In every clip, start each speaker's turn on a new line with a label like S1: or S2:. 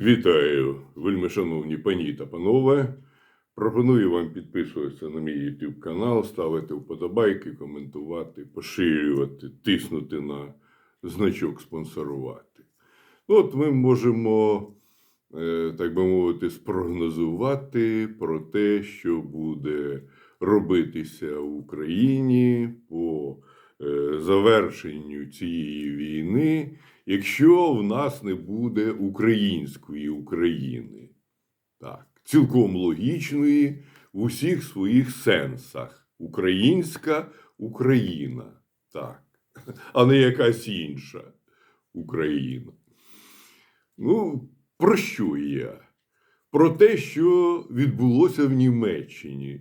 S1: Вітаю, вельми шановні пані та панове. Пропоную вам підписуватися на мій YouTube канал, ставити вподобайки, коментувати, поширювати, тиснути на значок спонсорувати. Ну, От ми можемо, е, так би мовити, спрогнозувати про те, що буде робитися в Україні по завершенню цієї війни, якщо в нас не буде української України. Так, цілком логічної в усіх своїх сенсах. Українська Україна. Так. А не якась інша Україна. Ну, про що я? Про те, що відбулося в Німеччині.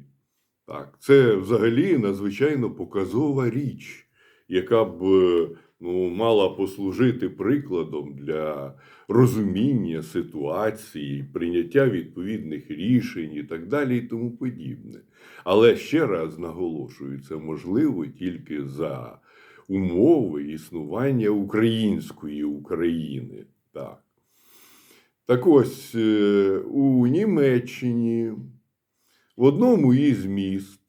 S1: Так, це взагалі надзвичайно показова річ, яка б е, ну, мала послужити прикладом для розуміння ситуації, прийняття відповідних рішень і так далі, і тому подібне. Але ще раз наголошую, це можливо тільки за умови існування української України. Так, так ось е, у Німеччині в одному із міст,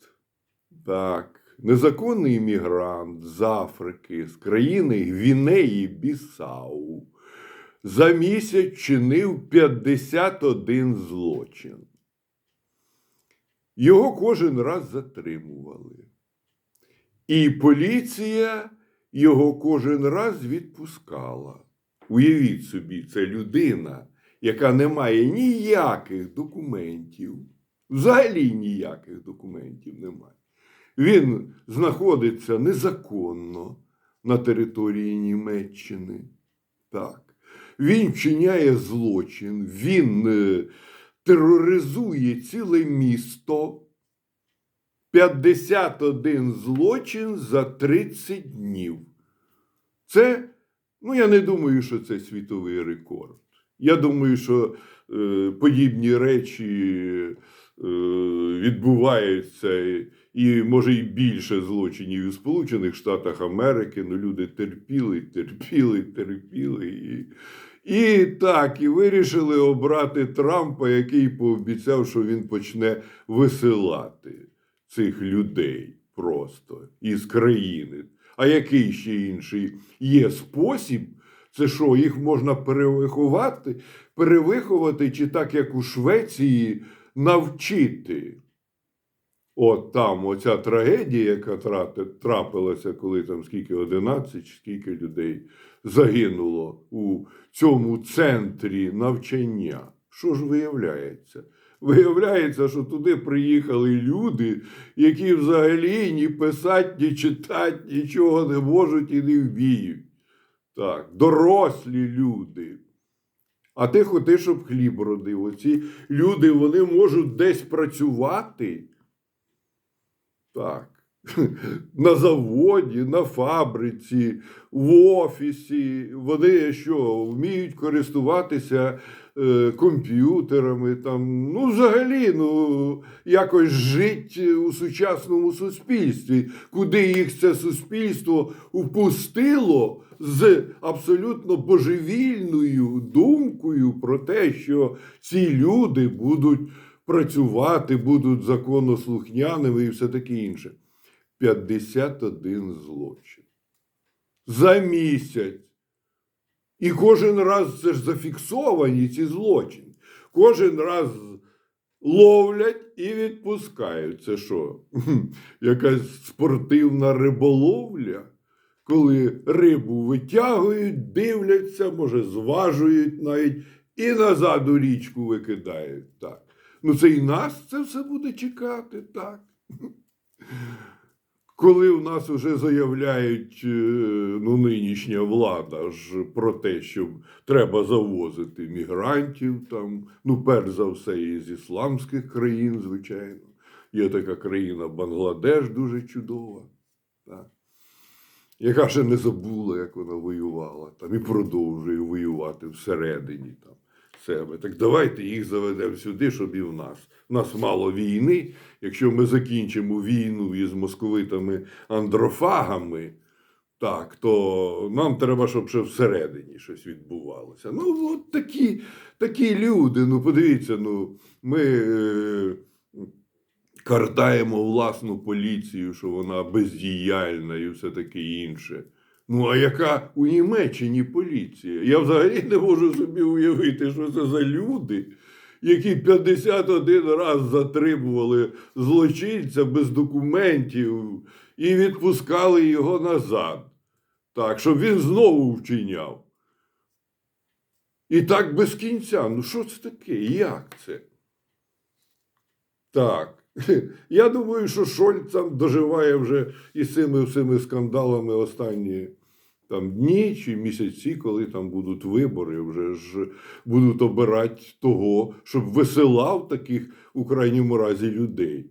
S1: так, незаконний іммігрант з Африки, з країни Гвінеї Бісау, за місяць чинив 51 злочин. Його кожен раз затримували. І поліція його кожен раз відпускала. Уявіть собі, це людина, яка не має ніяких документів, взагалі ніяких документів немає. Він знаходиться незаконно на території Німеччини. Так. Він вчиняє злочин, він е, тероризує ціле місто. 51 злочин за 30 днів. Це, ну я не думаю, що це світовий рекорд. Я думаю, що е, подібні речі е, відбуваються і, може, і більше злочинів у Сполучених Штатах Америки. Ну, люди терпіли, терпіли, терпіли. І, і так, і вирішили обрати Трампа, який пообіцяв, що він почне висилати цих людей просто із країни. А який ще інший є спосіб? Це що, їх можна перевиховати, перевиховати, чи так, як у Швеції, навчити? От там оця трагедія, яка трапилася, коли там скільки 11 скільки людей загинуло у цьому центрі навчання. Що ж виявляється? Виявляється, що туди приїхали люди, які взагалі ні писати, ні читати, нічого не можуть і не вміють. Так, дорослі люди. А ти хоти, щоб хліб родив. Оці люди вони можуть десь працювати. Так. На заводі, на фабриці, в офісі. Вони що, вміють користуватися е, комп'ютерами, там, ну, взагалі, ну, якось жити у сучасному суспільстві, куди їх це суспільство впустило з абсолютно божевільною думкою про те, що ці люди будуть працювати, будуть законослухняними і все таке інше. 51 злочин. За місяць. І кожен раз це ж зафіксовані ці злочини. Кожен раз ловлять і відпускають. Це що? Якась спортивна риболовля, коли рибу витягують, дивляться, може, зважують навіть і назад у річку викидають. Так. Ну, це і нас це все буде чекати, так. Коли в нас вже заявляють е, ну, нинішня влада ж про те, що треба завозити мігрантів, там, ну, перш за все, із ісламських країн, звичайно. Є така країна Бангладеш дуже чудова, так, яка ще не забула, як вона воювала там, і продовжує воювати всередині там, себе. Так давайте їх заведемо сюди, щоб і в нас. У нас мало війни. Якщо ми закінчимо війну із московитами андрофагами, так, то нам треба, щоб ще всередині щось відбувалося. Ну, от такі, такі люди. Ну, подивіться, ну, ми е, картаємо власну поліцію, що вона бездіяльна і все таке інше. Ну, а яка у Німеччині поліція? Я взагалі не можу собі уявити, що це за люди, які 51 раз затримували злочинця без документів і відпускали його назад. Так, щоб він знову вчиняв. І так без кінця. Ну що це таке? Як це? Так. Я думаю, що Шольц там доживає вже із цими всіми скандалами останні там дні чи місяці, коли там будуть вибори, вже ж будуть обирати того, щоб висилав таких у крайньому разі людей.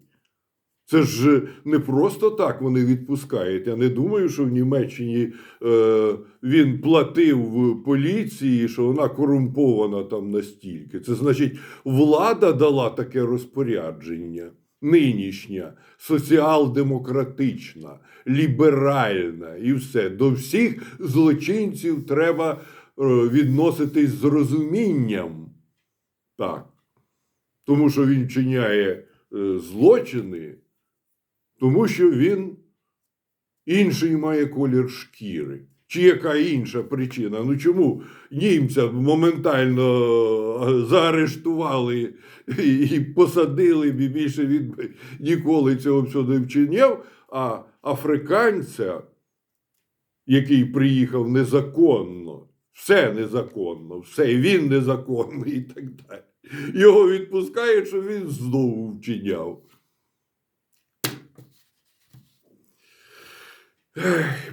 S1: Це ж не просто так вони відпускають. Я не думаю, що в Німеччині е, він платив поліції, що вона корумпована там настільки. Це значить, влада дала таке розпорядження. Нинішня, соціал-демократична, ліберальна і все. До всіх злочинців треба е, відноситись з розумінням. Так. Тому що він вчиняє е, злочини, тому що він інший має колір шкіри. Чи яка інша причина? Ну чому німця моментально е, заарештували і посадили, і більше він ніколи цього всього не вчиняв, а африканця, який приїхав незаконно, все незаконно, все, він незаконний і так далі. Його відпускають, що він знову вчиняв.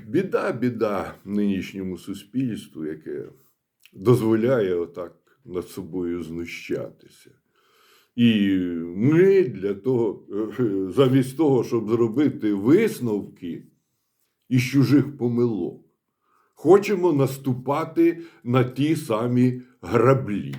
S1: Біда, біда нинішньому суспільству, яке дозволяє отак над собою знущатися. І ми для того, е, замість того, щоб зробити висновки із чужих помилок, хочемо наступати на ті самі граблі.